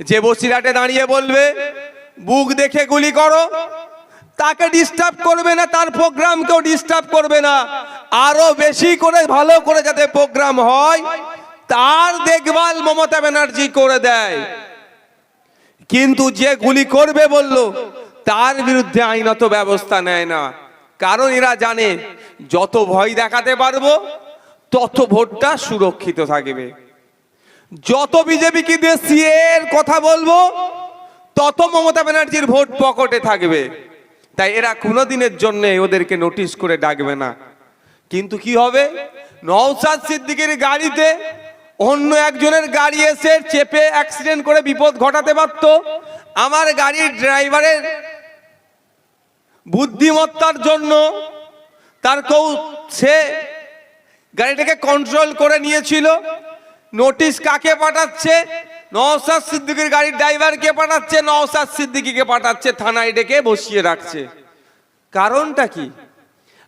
যে বসিরহাটে দাঁড়িয়ে বলবে, বুক দেখে গুলি করো। তাকে ডিস্টার্ব করবে না, তার প্রোগ্রামকেও ডিস্টার্ব করবে না। আরও বেশি করে ভালো করে যাতে প্রোগ্রাম হয়, তার দেখভাল মমতা ব্যানার্জি করে দেয়। কিন্তু যে গুলি করবে বলল, তার বিরুদ্ধে আইনত ব্যবস্থা নেয় না। কারণ এরা জানে, যত ভয় দেখাতে পারব, তত ভোটটা সুরক্ষিত থাকবে। যত বিজেপিকে দিয়ে সিএ এর কথা বলব, তত মমতা ব্যানার্জির ভোট পকেটে থাকবে। তাই এরা কোনো দিনের জন্য ওদেরকে নোটিশ করে ডাকবে না। কিন্তু কি হবে? নওসাদ সিদ্দিকের গাড়িতে অন্য একজনের গাড়ি এসে চেপে অ্যাক্সিডেন্ট করে বিপদ ঘটাতে পারত। আমার গাড়ির ড্রাইভারের বুদ্ধিমত্তার জন্য তার কৌ সে গাড়িটাকে কন্ট্রোল করে নিয়েছিল। নোটিশ কাকে পাঠাচ্ছে? নওসাদ সিদ্দিকির গাড়ির ড্রাইভারকে পাঠাচ্ছে? নওসাদ সিদ্দিকিকে পাঠাচ্ছে, থানায় ডেকে বসিয়ে রাখছে। কারণটা কি?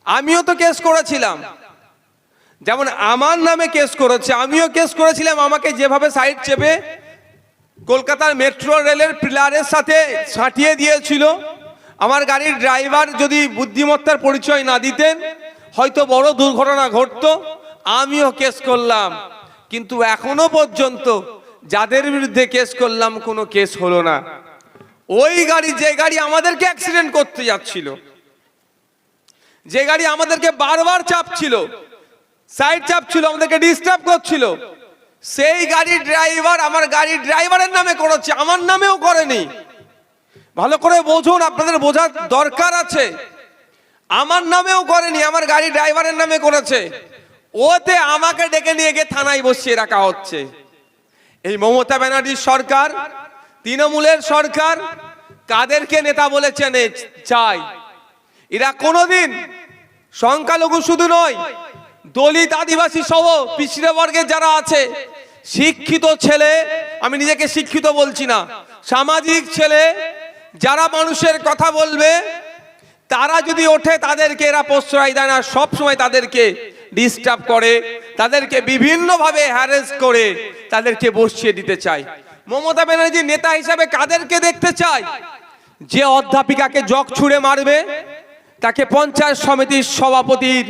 আমিও তো কেস করেছিলাম। যেমন আমার নামে কেস করেছে, আমিও কেস করেছিলাম, আমাকে যেভাবে সাইড চেপে কলকাতার মেট্রো রেলের পিলারের সাথে ছাটিয়ে দিয়েছিল। আমার গাড়ির ড্রাইভার যদি বুদ্ধিমত্তার পরিচয় না দিতেন, হয়তো বড় দুর্ঘটনা ঘটতো। আমিও কেস করলাম। কিন্তু এখনও পর্যন্ত যাদের বিরুদ্ধে কেস করলাম, কোনো কেস হলো না। ওই গাড়ি, যে গাড়ি আমাদেরকে অ্যাক্সিডেন্ট করতে যাচ্ছিল, যে গাড়ি আমাদেরকে বারবার চাপছিল সাইড চাপছিল, আমাদেরকে ডিস্টার্ব করছিল, সেই গাড়ির ড্রাইভার আমার গাড়ির ড্রাইভারের নামে করেছে, আমার নামেও করেনি। ভালো করে বুঝুন, আপনাদের বোঝার দরকার আছে। আমার নামেও করেনি, আমার গাড়ি ড্রাইভারের নামে করেছে। ওতে আমাকে ডেকে নিয়ে গিয়ে থানায় বসিয়ে রাখা হচ্ছে। এই মমতা ব্যানার্জির সরকার, তৃণমূলের সরকার, কাদেরকে নেতা বলেছেন চাই এরা কোনোদিন সংখ্যালঘু শুধু নয়, দলিত আদিবাসী সহ পিছিয়ে বর্গের যারা আছে, শিক্ষিত ছেলে, আমি নিজেকে শিক্ষিত বলছি না, সামাজিক ছেলে, যারা মানুষের কথা বলবে, তারা যদি ওঠে তাদেরকে, এরা প্রশ্রয় দেয় না, সবসময় তাদেরকে ডিস্টার্ব করে, তাদেরকে বিভিন্নভাবে হ্যারেস করে, তাদেরকে বসিয়ে দিতে চায়। মমতা ব্যানার্জি নেতা হিসাবে কাদেরকে দেখতে চায়? যে অধ্যাপিকাকে জগ ছুঁড়ে মারবে, তাকে পঞ্চায়েত সমিতির সভাপতির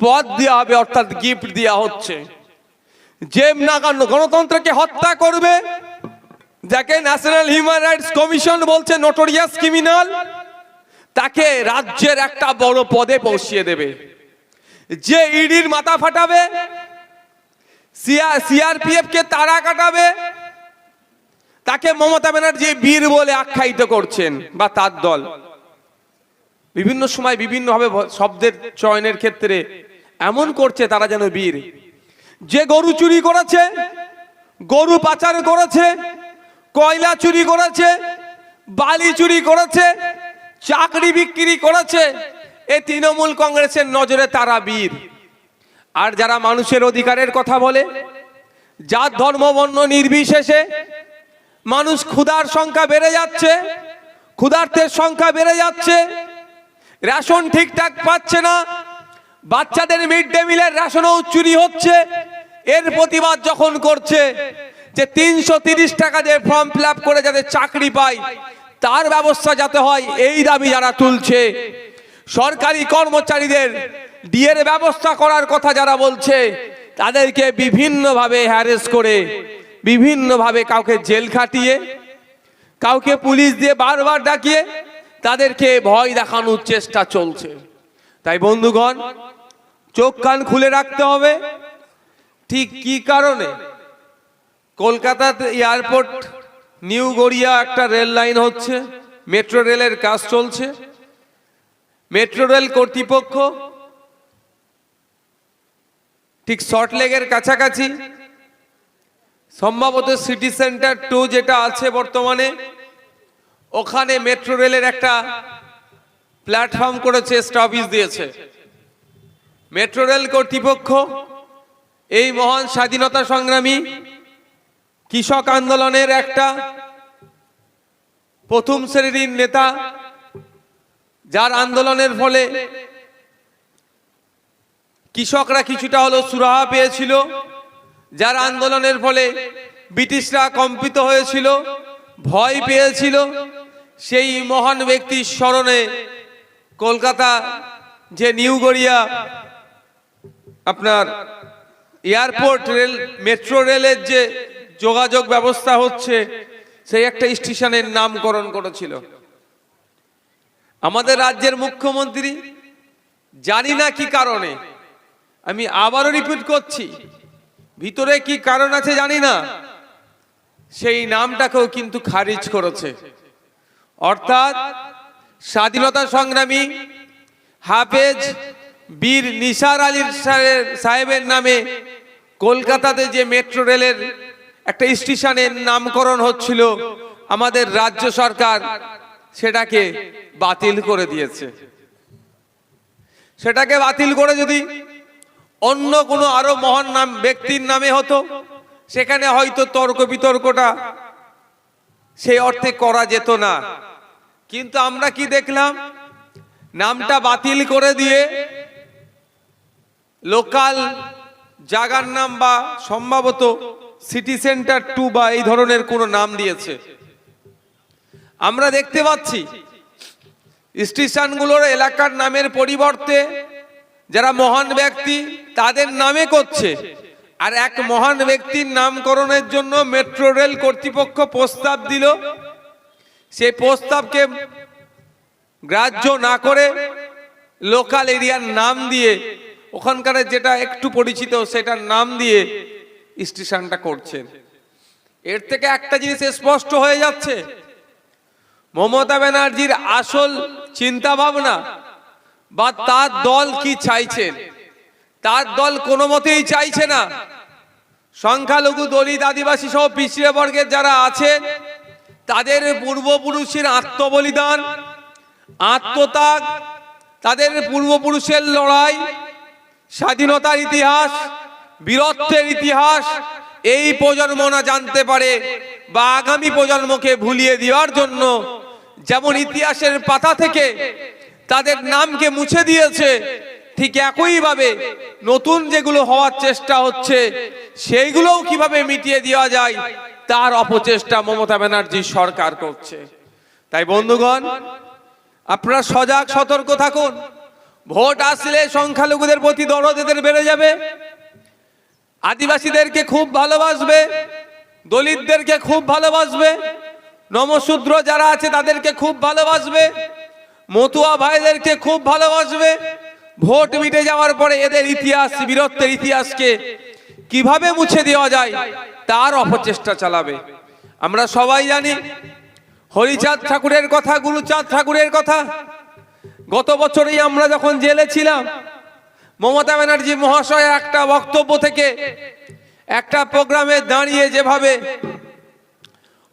পদ দেওয়া হবে, অর্থাৎ গিফট দেওয়া হচ্ছে। যে নাগান গণতন্ত্রকে হত্যা করবে, যাকে ন্যাশনাল হিউম্যান রাইটস কমিশন বলছে নোটোরিয়াস ক্রিমিনাল তাকে রাজ্যের একটা বড় পদে পৌঁছিয়ে দেবে। যে ইডির মাথা ফাটাবে সিআরপিএফ কে তারা কাটাবে, তাকে মমতা ব্যানার্জি বীর বলে আখ্যায়িত করছেন বা তার দল। বিভিন্ন সময় বিভিন্নভাবে শব্দের চয়নের ক্ষেত্রে এমন করছে তারা যেন বীর। যে গরু চুরি করেছে, গরু পাচার করেছে, কয়লা চুরি করেছে, বালি চুরি করেছে, চাকরি বিক্রি করেছে এ তৃণমূল কংগ্রেসের নজরে তারা বীর। আর যারা মানুষের অধিকারের কথা বলে, যার ধর্ম বর্ণ নির্বিশেষে, মানুষ ক্ষুধার সংখ্যা বেড়ে যাচ্ছে, ক্ষুধার্তের সংখ্যা বেড়ে যাচ্ছে, রেশন ঠিকঠাক পাচ্ছে না, বাচ্চাদের মিড ডে মিলের রেশনও চুরি হচ্ছে, এর প্রতিবাদ যখন করছে যে তিনশো তিরিশ টাকা দিয়ে ফর্ম ফিল করে যাতে চাকরি পায়, তার ব্যবস্থা যাতে হয়, এই দাবি যারা তুলছে। সরকারি কর্মচারীদের ডিএর ব্যবস্থা করার কথা যারা বলছে, তাদেরকে বিভিন্নভাবে হ্যারেস করে, বিভিন্নভাবে কাউকে জেল খাটিয়ে, কাউকে পুলিশ দিয়ে বারবার ডাকিয়ে তাদেরকে ভয় দেখানোর চেষ্টা চলছে। তাই বন্ধুগণ, চোখ কান খুলে রাখতে হবে। ঠিক কি কারণে? কলকাতাতে এয়ারপোর্ট, নিউ গড়িয়া একটা রেল লাইন হচ্ছে, মেট্রো রেলের কাজ চলছে। মেট্রো রেল কর্তৃপক্ষ, ঠিক শর্টলেগের কাছাকাছি, সম্ভবত সিটি সেন্টার টু যেটা আছে বর্তমানে, ওখানে মেট্রো রেলের একটা প্ল্যাটফর্ম করেছে স্টপেজ দিয়েছে। মেট্রো রেল কর্তৃপক্ষ, এই মহান স্বাধীনতা সংগ্রামী কৃষক আন্দোলনের একটা প্রথম শ্রেণির নেতা যার আন্দোলনের ফলে কৃষকরা কিছুটা হলো সুরাহা পেয়েছিল, যার আন্দোলনের ফলে ব্রিটিশরা কম্পিত হয়েছিল, ভয় পেয়েছিল, সেই মহান ব্যক্তির স্মরণে কলকাতা যে নিউ গড়িয়া আপনার এয়ারপোর্ট রেল, মেট্রো রেলের যে যোগাযোগ ব্যবস্থা হচ্ছে, সেই একটা স্টেশনের নামকরণ করেছিল। আমাদের রাজ্যের মুখ্যমন্ত্রী জানি না কি কারণে। আমি আবারও রিপিট করছি, ভিতরে কি কারণ আছে জানি না। সেই নামটাকেও কিন্তু খারিজ করেছে। অর্থাৎ স্বাধীনতা সংগ্রামী হাফেজ বীর নিসার আলী সাহেব- সাহেবের নামে কলকাতাতে যে মেট্রো রেলের একটা স্টেশনের নামকরণ হচ্ছিল আমাদের রাজ্য সরকার সেটাকে বাতিল করে দিয়েছে। সেটাকে বাতিল করে যদি অন্য কোনো আরও মহান নাম, ব্যক্তির নামে হতো, সেখানে হয়তো তর্ক বিতর্কটা সেই অর্থে করা যেত না। কিন্তু আমরা কি দেখলাম? নামটা বাতিল করে দিয়ে লোকাল জাগার নাম বা সম্ভবত সিটি সেন্টার টু বা এই ধরনের কোনো নাম দিয়েছে। আমরা দেখতে পাচ্ছি স্টেশনগুলোর এলাকার নামের পরিবর্তে যারা মহান ব্যক্তি, তাদের নামে করছে। আর এক মহান ব্যক্তির নামকরণের জন্য মেট্রো রেল কর্তৃপক্ষ প্রস্তাব দিল। সেই প্রস্তাবকে গ্রাহ্য না করে লোকাল এরিয়ার নাম দিয়ে, ওখানকার যেটা একটু পরিচিত সেটার নাম দিয়ে স্টেশনটা করছেন এর থেকে একটা জিনিস স্পষ্ট হয়ে যাচ্ছে মমতা ব্যানার্জির আসল চিন্তা ভাবনা বা তার দল কি চাইছেন তার দল কোনো মতেই চাইছে না। সংখ্যালঘু দলিত আদিবাসী সহ পিছিয়ে বর্গের যারা আছে, তাদের পূর্বপুরুষের আত্মবলিদান, আত্মত্যাগ, তাদের পূর্বপুরুষের লড়াই, স্বাধীনতার ইতিহাস, বীরত্বের ইতিহাস, এই প্রজন্ম না জানতে পারে বা আগামী প্রজন্মকে ভুলিয়ে দেওয়ার জন্য যেমন ইতিহাসের পাতা থেকে তাদের নামকে মুছে দিয়েছে ঠিক একইভাবে নতুন যেগুলো হওয়ার চেষ্টা হচ্ছে সেইগুলোও কীভাবে মিটিয়ে দেওয়া যায় তার অপচেষ্টা মমতা ব্যানার্জি সরকার করছে। তাই বন্ধুগণ আপনারা সজাগ সতর্ক থাকুন। ভোট আসলে সংখ্যালঘুদের প্রতি দরদ এদের বেড়ে যাবে। আদিবাসীদেরকে খুব ভালোবাসবে। দলিতদেরকে খুব ভালোবাসবে। নমশূদ্র যারা আছে তাদেরকে খুব ভালোবাসবে, মতুয়া ভাইদেরকে খুব ভালোবাসবে। ভোট মিটে যাওয়ার পরে এদের ইতিহাস, বীরত্বের ইতিহাসকে কীভাবে মুছে দেওয়া যায়, তার অপচেষ্টা চালাবে। আমরা সবাই জানি, হরিচাঁদ ঠাকুরের কথা, গুরুচাঁদ ঠাকুরের কথা। গত বছরেই আমরা যখন জেলে ছিলাম, মমতা ব্যানার্জি মহাশয় একটা বক্তব্য থেকে একটা প্রোগ্রামে দাঁড়িয়ে যেভাবে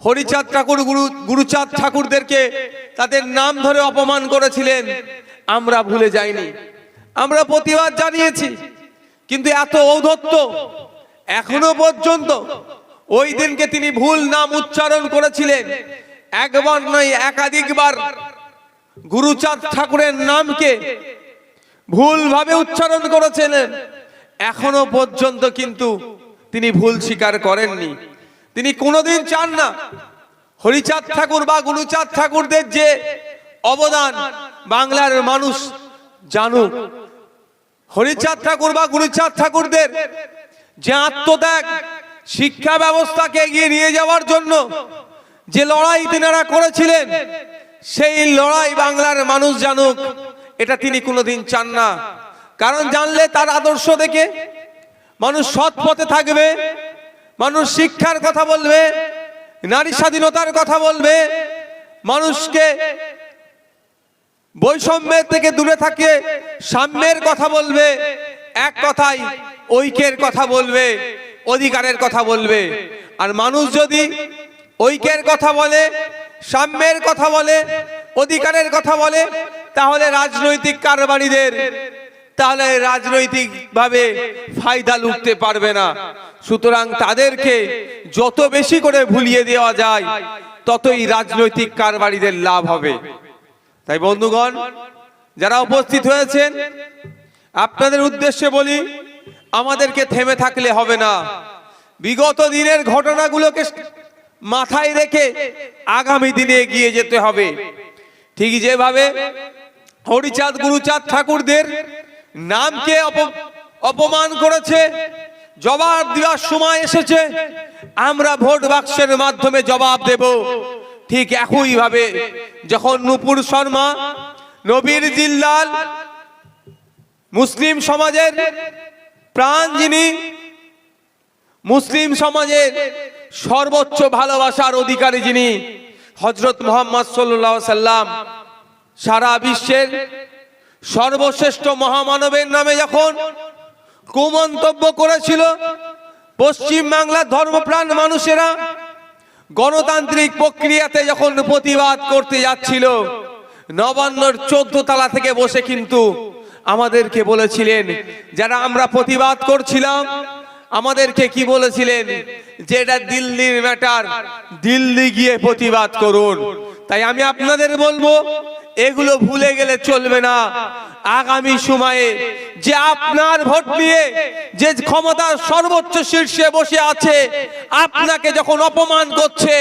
হরিচাঁদ ঠাকুর, গুরু, গুরুচাঁদ ঠাকুরদেরকে তাদের নাম ধরে অপমান করেছিলেন। আমরা ভুলে যাইনি। আমরা প্রতিবাদ জানিয়েছি। কিন্তু এত ঔদ্ধত্য এখনও পর্যন্ত ওই দিনকে তিনি ভুল নাম উচ্চারণ করেছিলেন। একবার নয়, একাধিকবার গুরুচাঁদ ঠাকুরের নামকে ভুলভাবে উচ্চারণ করেছিলেন। এখনও পর্যন্ত কিন্তু তিনি ভুল স্বীকার করেননি। তিনি কোনোদিন চান না। হরিচাঁদ ঠাকুর বা গুরুচাঁদ ঠাকুরদের যে অবদান বাংলার মানুষ জানুক। হরিচাঁদ ঠাকুর বা গুরুচাঁদ ঠাকুরদের যে আত্মত্যাগ, শিক্ষা ব্যবস্থাকে এগিয়ে নিয়ে যাওয়ার জন্য যে লড়াই তিনারা করেছিলেন, সেই লড়াই বাংলার মানুষ জানুক। এটা তিনি কোনোদিন চান না। কারণ জানলে তার আদর্শ দেখে মানুষ সৎ পথে থাকবে। মানুষ শিক্ষার কথা বলবে, নারী স্বাধীনতার কথা বলবে, মানুষকে বৈষম্যের থেকে দূরে থাকে, সাম্যের কথা বলবে, এক কথাই ঐক্যের কথা বলবে, অধিকারের কথা বলবে। আর মানুষ যদি ঐক্যের কথা বলে, সাম্যের কথা বলে, অধিকারের কথা বলে, তাহলে রাজনৈতিক কারবারিদের তাহলে রাজনৈতিক ভাবে ফায়দা লুটতে পারবে না। সুতরাং তাদেরকে যত বেশি করে ভুলিয়ে দেওয়া যায়, ততই রাজনৈতিক কারবারিদের লাভ হবে। তাই বন্ধুগণ, যারা উপস্থিত হয়েছেন, আপনাদের উদ্দেশ্যে বলি, আমাদেরকে থেমে থাকলে হবে না। বিগত দিনের ঘটনাগুলোকে মাথায় রেখে আগামী দিনে এগিয়ে যেতে হবে। ঠিক যেভাবে হরিচাঁদ, গুরুচাঁদ ঠাকুরদের নামকে অপমান করেছে, জবাব দেওয়ার সময় এসেছে, আমরা ভোট বাক্সের মাধ্যমে জবাব দেব। ঠিক একইভাবে যখন নুপুর শর্মা, নবীর জিল্লাল, মুসলিম সমাজের প্রাণ যিনি, মুসলিম সমাজের সর্বোচ্চ ভালোবাসার অধিকারী যিনি হজরত মোহাম্মদ সাল্লাম সারা বিশ্বের সর্বশ্রেষ্ঠ মহামানবের নামে যখন কুমন্তব্য করেছিল, পশ্চিম বাংলার ধর্মপ্রাণ মানুষেরা গণতান্ত্রিক প্রক্রিয়াতে যখন প্রতিবাদ করতে যাচ্ছিল, নবান্নর চোদ্দ তালা থেকে বসে কিন্তু আমাদেরকে বলেছিলেন, যারা আমরা প্রতিবাদ করছিলাম, আমাদেরকে কি বলেছিলেন? যে এটা দিল্লির ম্যাটার দিল্লি গিয়ে প্রতিবাদ করুন। তাই আমি আপনাদের বলব এগুলো ভুলে গেলে চলবে না। আগামী সময়ে যে আপনার ভোট নিয়ে যে ক্ষমতার সর্বোচ্চ শীর্ষে বসে আছে, আপনাকে যখন অপমান করছে,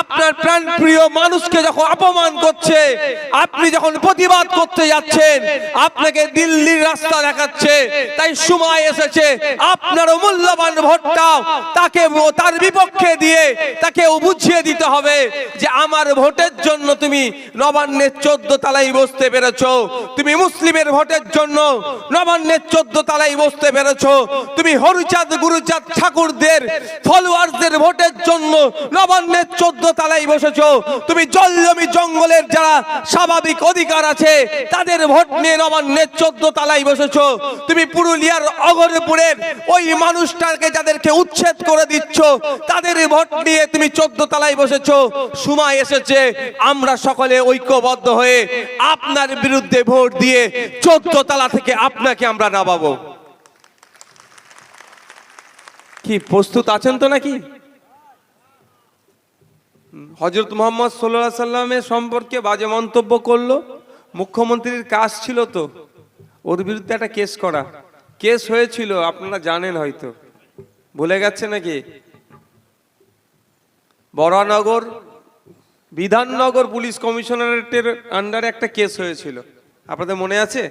আপনার প্রাণপ্রিয় মানুষকে যখন অপমান করছে, আপনি যখন প্রতিবাদ করতে যাচ্ছেন, আপনাকে দিল্লির রাস্তা দেখাচ্ছে, তাই সময় এসেছে আপনার মূল্যবান ভোটটা তাকে তার বিপক্ষে দিয়ে তাকে বুঝিয়ে দিতে হবে যে আমার ভোটের জন্য তুমি নবান্নের চোদ্দ তালাই বসতে পেরেছ। তুমি মুসলিমের ভোটের জন্য নবান্নের চোদ্দ তালাই বসতে পেরেছ। তুমি হরিচাঁদ, গুরুচাঁদ, ঠাকুরদের ফলোয়ার্সদের ভোটের জন্য নবান্নের চোদ্দ তালাই বসেছ। তুমি জল জমি জঙ্গলের যারা স্বাভাবিক অধিকার আছে, তাদের ভোট নিয়ে নবান্নের চোদ্দ তালাই বসেছ। তুমি পুরুলিয়ার অগরপুরের ওই মানুষটাকে যাদেরকে উচ্ছেদ করে দিচ্ছ, তাদের ভোট নিয়ে তুমি চোদ্দ তালাই বসেছ। সময় এসেছে, আমরা সকলে ঐক্যবদ্ধ হয়ে আপনার বিরুদ্ধে ভোট দিয়ে চোদ্দ তালা থেকে আপনাকে আমরা নামাবো। কি, প্রস্তুত আছেন তো নাকি? হজরত মোহাম্মদ সাল্লাহ সাল্লামের সম্পর্কে বাজে মন্তব্য করল। মুখ্যমন্ত্রীর কাজ ছিল তো, ওর বিরুদ্ধে একটা কেস করা। কেস হয়েছিল, আপনারা জানেন হয়তো। ভুলে গেছে নাকি? বরানগর, বিধাননগর পুলিশ কমিশনারেটের আন্ডারে একটা কেস হয়েছিল। আপনাদের মনে আছে?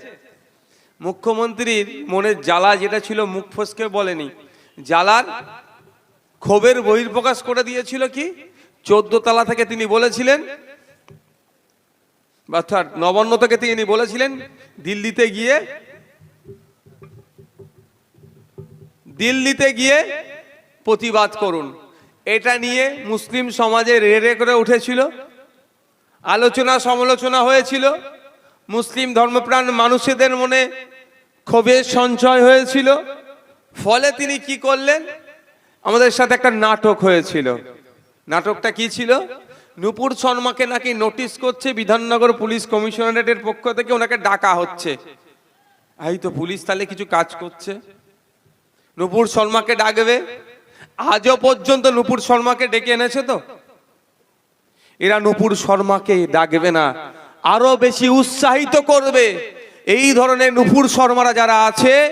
মুখ্যমন্ত্রীর মনের জ্বালা যেটা ছিল, মুখ ফসকে বলেনি। জ্বালার ক্ষোভের বহির্প্রকাশ করে দিয়েছিল কি? চোদ্দ তলা থেকে তিনি বলেছিলেন অর্থাৎ নবান্ন থেকে তিনি বলেছিলেন, দিল্লিতে গিয়ে দিল্লিতে গিয়ে প্রতিবাদ করুন। এটা নিয়ে মুসলিম সমাজে রেড়ে করে উঠেছিল আলোচনা সমালোচনা হয়েছিল মুসলিম ধর্মপ্রাণ মানুষদের মনে ক্ষোভের সঞ্চয় হয়েছিল। ফলে তিনি কি করলেন? আমাদের সাথে একটা নাটক হয়েছিল। নাটকটা কি ছিল? নুপুর শর্মাকে নাকি নোটিশ করছে, বিধাননগর পুলিশ কমিশনারেটের পক্ষ থেকে ওনাকে ডাকা হচ্ছে। এই তো পুলিশ তাহলে কিছু কাজ করছে। নুপুর শর্মাকে ডাকবে। আজও পর্যন্ত নুপুর শর্মাকে ডেকে এনেছে তো। এরা নুপুর শর্মাকে ডাকবে না। আরও বেশি উৎসাহিত করবে। এই ধরনের নুপুর শর্মারা যারা আছে,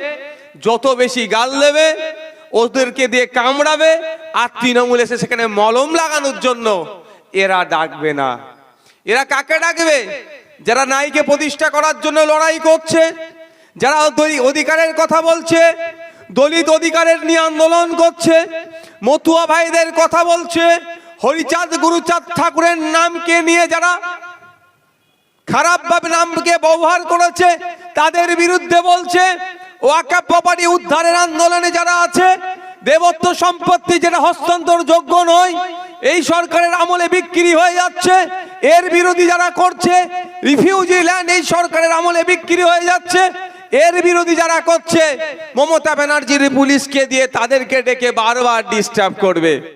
যত বেশি গাল দেবে, ওদেরকে দিয়ে কামড়াবে, আর তৃণমূল এসে সেখানে মলম লাগানোর জন্য এরা ডাকবে না। এরা কাকে ডাকবে? যারা নারীকে প্রতিষ্ঠা করার জন্য লড়াই করছে, যারা অধি- অধিকারের কথা বলছে, দলিত অধিকারের নিয়ে আন্দোলন করছে, মতুয়া ভাইদের কথা বলছে, হরিচাঁদ, গুরুচাঁদ ঠাকুরের নামকে নিয়ে যারা খারাপভাবে নামকে ব্যবহার করেছে, তাদের বিরুদ্ধে বলছে ওয়াকাপ প্রপার্টি উদ্ধারের আন্দোলনে যারা আছে, দেবত্ব সম্পত্তি যেটা হস্তান্তর যোগ্য নয়, এই সরকারের আমলে বিক্রি হয়ে যাচ্ছে, এর বিরোধী যারা করছে রিফিউজি ল্যান্ড এই সরকারের আমলে বিক্রি হয়ে যাচ্ছে, এর বিরোধী যারা করছে, মমতা ব্যানার্জির পুলিশকে দিয়ে তাদেরকে ডেকে বারবার ডিস্টার্ব করবে।